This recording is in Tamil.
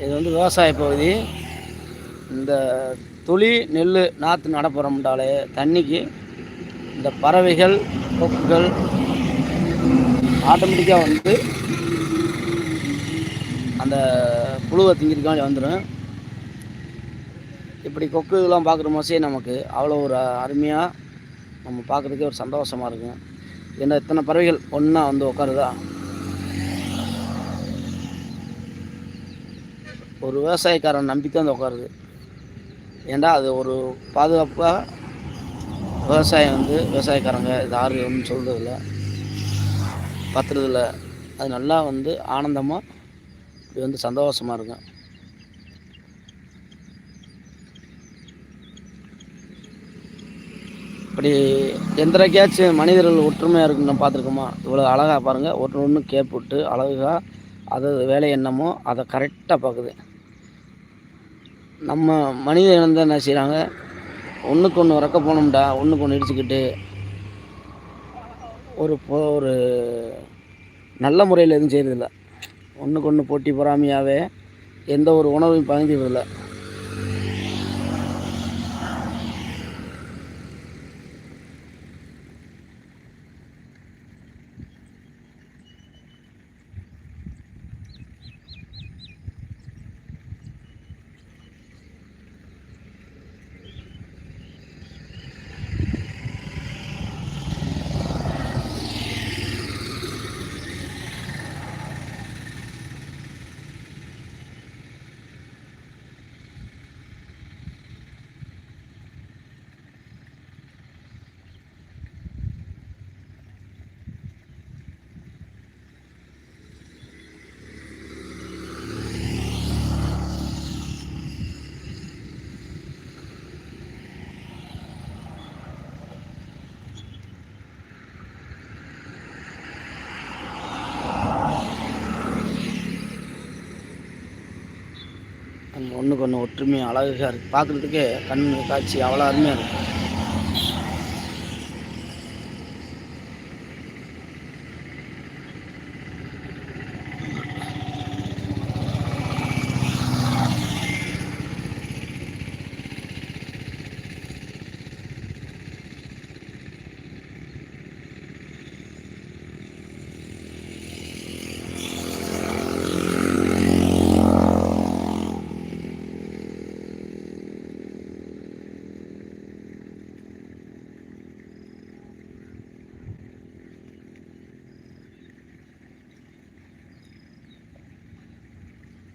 இது வந்து விவசாய பகுதி. இந்த துளி நெல் நாற்று நடப்புறோம்டாலே தண்ணிக்கு இந்த பறவைகள் கொக்குகள் ஆட்டோமேட்டிக்காக வந்து அந்த புழுவை திங்கிறதுக்காண்டி வந்துடும் இப்படி கொக்கு இதெல்லாம் பார்க்குற மோசே நமக்கு அவ்வளோ ஒரு அருமையாக நம்ம பார்க்குறதுக்கே ஒரு சந்தோஷமாக இருக்கும். ஏன்னா இத்தனை பறவைகள் ஒன்றா வந்து உட்காருதா? ஒரு விவசாயக்காரன் நம்பி தான் உட்காருது. ஏன்டா அது ஒரு பாதுகாப்பாக விவசாயம் வந்து விவசாயக்காரங்க இது யாரு ஒன்றும் சொல்கிறதில்ல பத்துறதில்ல. அது நல்லா வந்து ஆனந்தமாக இப்படி வந்து சந்தோஷமாக இருக்கும். இப்படி எந்தரைக்காச்சும் மனிதர்கள் ஒற்றுமையாக இருக்குன்னு பார்த்துருக்கோமா? இவ்வளோ அழகாக பாருங்கள் ஒன்று ஒன்று கேப் விட்டு அழகாக அது வேலை என்னமோ அதை கரெக்டாக பார்க்குது. நம்ம மனித இனம் தான் என்ன செய்கிறாங்க ஒன்றுக்கு ஒன்று இறக்க போனோம்டா ஒன்றுக்கு ஒன்று இடிச்சுக்கிட்டு ஒரு ஒரு நல்ல முறையில் எதுவும் செய்கிறதில்ல ஒன்றுக்கு ஒன்று போட்டி பொறாமையாகவே எந்த ஒரு உணவையும் பகிர்ந்துக்கிறதில்ல ஒன்றுக்கு ஒன்று ஒற்றுமை அழகாக இருக்குது பார்க்குறதுக்கே கண் காட்சி அவ்வளோ அருமையாக இருக்கும்